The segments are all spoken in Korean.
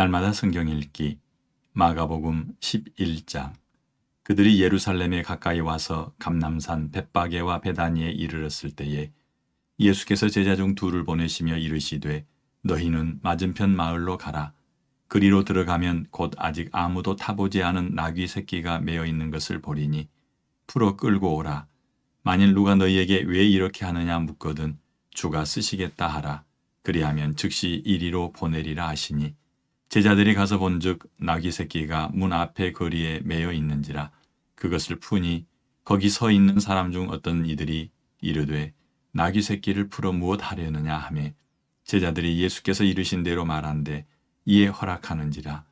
날마다 성경 읽기. 마가복음 11장. 그들이 예루살렘에 가까이 와서 감남산 벳바게와 베다니에 이르렀을 때에 예수께서 제자 중 둘을 보내시며 이르시되 너희는 맞은편 마을로 가라. 그리로 들어가면 곧 아직 아무도 타보지 않은 나귀 새끼가 매어 있는 것을 보리니 풀어 끌고 오라. 만일 누가 너희에게 왜 이렇게 하느냐 묻거든 주가 쓰시겠다 하라. 그리하면 즉시 이리로 보내리라 하시니 제자들이 가서 본즉 나귀 새끼가 문 앞에 거리에 매여 있는지라 그것을 푸니 거기 서 있는 사람 중 어떤 이들이 이르되 나귀 새끼를 풀어 무엇 하려느냐 하매 제자들이 예수께서 이르신 대로 말한데 이에 허락하는지라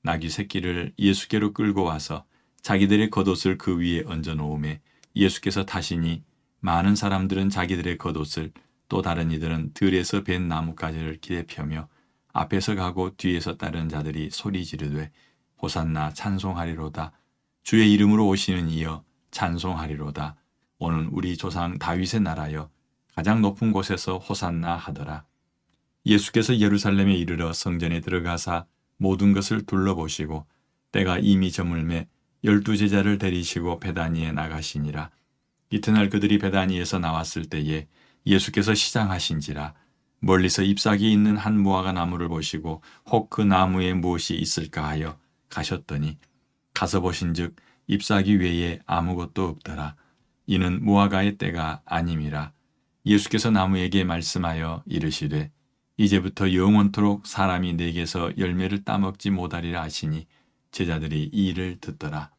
나귀 새끼를 예수께로 끌고 와서 자기들의 겉옷을 그 위에 얹어 놓음에 예수께서 타시니 많은 사람들은 자기들의 겉옷을 또 다른 이들은 들에서 벤 나뭇가지를 기대 펴며 앞에서 가고 뒤에서 따르는 자들이 소리 지르되 호산나 찬송하리로다. 주의 이름으로 오시는 이여 찬송하리로다. 오늘 우리 조상 다윗의 나라여 가장 높은 곳에서 호산나 하더라. 예수께서 예루살렘에 이르러 성전에 들어가사 모든 것을 둘러보시고 때가 이미 저물매 열두 제자를 데리시고 베다니에 나가시니라. 이튿날 그들이 베다니에서 나왔을 때에 예수께서 시장하신지라 멀리서 잎사귀 있는 한 무화과 나무를 보시고 혹 그 나무에 무엇이 있을까 하여 가셨더니 가서 보신즉 잎사귀 외에 아무것도 없더라. 이는 무화과의 때가 아님이라. 예수께서 나무에게 말씀하여 이르시되 이제부터 영원토록 사람이 내게서 열매를 따먹지 못하리라 하시니 제자들이 이 일을 듣더라.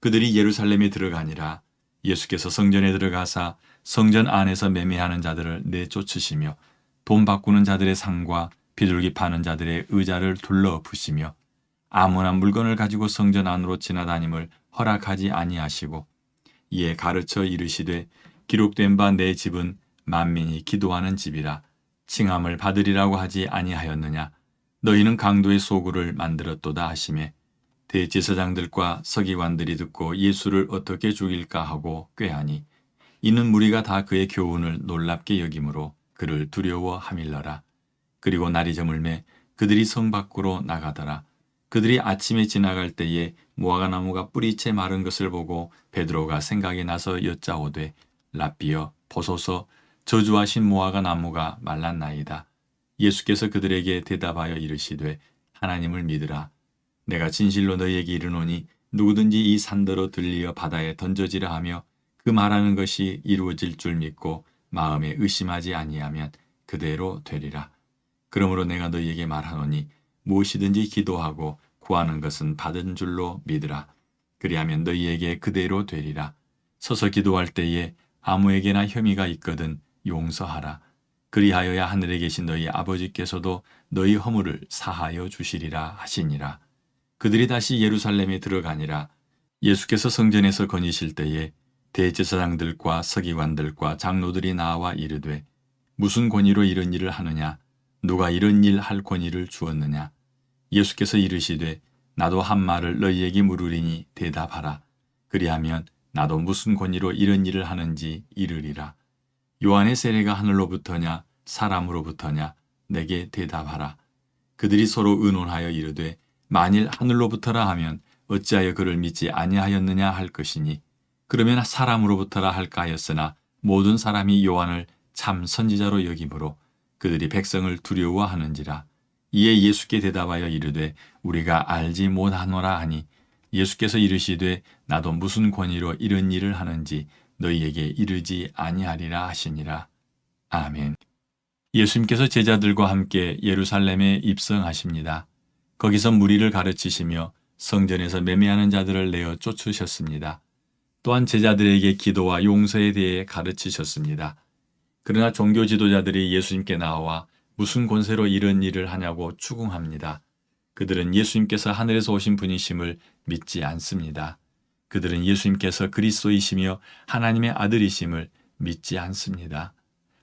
그들이 예루살렘에 들어가니라. 예수께서 성전에 들어가사 성전 안에서 매매하는 자들을 내쫓으시며 돈 바꾸는 자들의 상과 비둘기 파는 자들의 의자를 둘러엎으시며 아무나 물건을 가지고 성전 안으로 지나다님을 허락하지 아니하시고 이에 가르쳐 이르시되 기록된 바 내 집은 만민이 기도하는 집이라 칭함을 받으리라고 하지 아니하였느냐? 너희는 강도의 소굴을 만들었도다 하시매 대제사장들과 서기관들이 듣고 예수를 어떻게 죽일까 하고 꾀하니 이는 무리가 다 그의 교훈을 놀랍게 여김으로 그를 두려워 하밀러라. 그리고 날이 저물매 그들이 성 밖으로 나가더라. 그들이 아침에 지나갈 때에 무화과 나무가 뿌리채 마른 것을 보고 베드로가 생각이 나서 여짜오되 라비여 보소서 저주하신 무화과 나무가 말랐나이다. 예수께서 그들에게 대답하여 이르시되 하나님을 믿으라. 내가 진실로 너희에게 이르노니 누구든지 이 산더러 들리어 바다에 던져지라 하며 그 말하는 것이 이루어질 줄 믿고 마음에 의심하지 아니하면 그대로 되리라. 그러므로 내가 너희에게 말하노니 무엇이든지 기도하고 구하는 것은 받은 줄로 믿으라. 그리하면 너희에게 그대로 되리라. 서서 기도할 때에 아무에게나 혐의가 있거든 용서하라. 그리하여야 하늘에 계신 너희 아버지께서도 너희 허물을 사하여 주시리라 하시니라. 그들이 다시 예루살렘에 들어가니라. 예수께서 성전에서 거니실 때에 대제사장들과 서기관들과 장로들이 나와 이르되 무슨 권위로 이런 일을 하느냐? 누가 이런 일 할 권위를 주었느냐? 예수께서 이르시되 나도 한 말을 너희에게 물으리니 대답하라. 그리하면 나도 무슨 권위로 이런 일을 하는지 이르리라. 요한의 세례가 하늘로부터냐 사람으로부터냐? 내게 대답하라. 그들이 서로 의논하여 이르되 만일 하늘로부터라 하면 어찌하여 그를 믿지 아니하였느냐 할 것이니 그러면 사람으로부터라 할까 하였으나 모든 사람이 요한을 참 선지자로 여김으로 그들이 백성을 두려워하는지라 이에 예수께 대답하여 이르되 우리가 알지 못하노라 하니 예수께서 이르시되 나도 무슨 권위로 이런 일을 하는지 너희에게 이르지 아니하리라 하시니라 아멘 예수님께서 제자들과 함께 예루살렘에 입성하십니다. 거기서 무리를 가르치시며 성전에서 매매하는 자들을 내어 쫓으셨습니다. 또한 제자들에게 기도와 용서에 대해 가르치셨습니다. 그러나 종교 지도자들이 예수님께 나와 무슨 권세로 이런 일을 하냐고 추궁합니다. 그들은 예수님께서 하늘에서 오신 분이심을 믿지 않습니다. 그들은 예수님께서 그리스도이시며 하나님의 아들이심을 믿지 않습니다.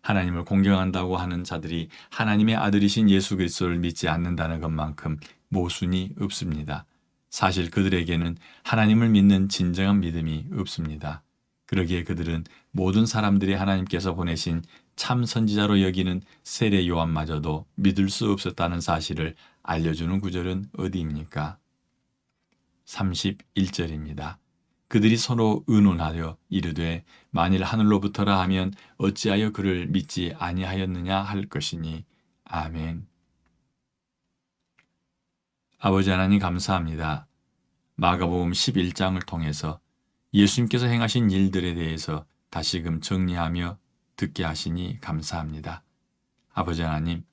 하나님을 공경한다고 하는 자들이 하나님의 아들이신 예수 그리스도를 믿지 않는다는 것만큼 모순이 없습니다. 사실 그들에게는 하나님을 믿는 진정한 믿음이 없습니다. 그러기에 그들은 모든 사람들이 하나님께서 보내신 참 선지자로 여기는 세례 요한마저도 믿을 수 없었다는 사실을 알려주는 구절은 어디입니까? 31절입니다. 그들이 서로 의논하여 이르되 만일 하늘로부터라 하면 어찌하여 그를 믿지 아니하였느냐 할 것이니 아멘. 아버지 하나님 감사합니다. 마가복음 11장을 통해서 예수님께서 행하신 일들에 대해서 다시금 정리하며 듣게 하시니 감사합니다. 아버지 하나님,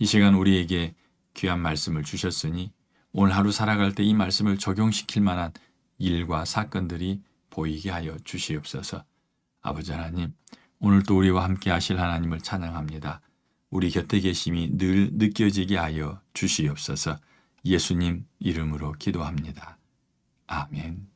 이 시간 우리에게 귀한 말씀을 주셨으니 오늘 하루 살아갈 때 이 말씀을 적용시킬 만한 일과 사건들이 보이게 하여 주시옵소서. 아버지 하나님, 오늘 또 우리와 함께 하실 하나님을 찬양합니다. 우리 곁에 계심이 늘 느껴지게 하여 주시옵소서. 예수님 이름으로 기도합니다. 아멘.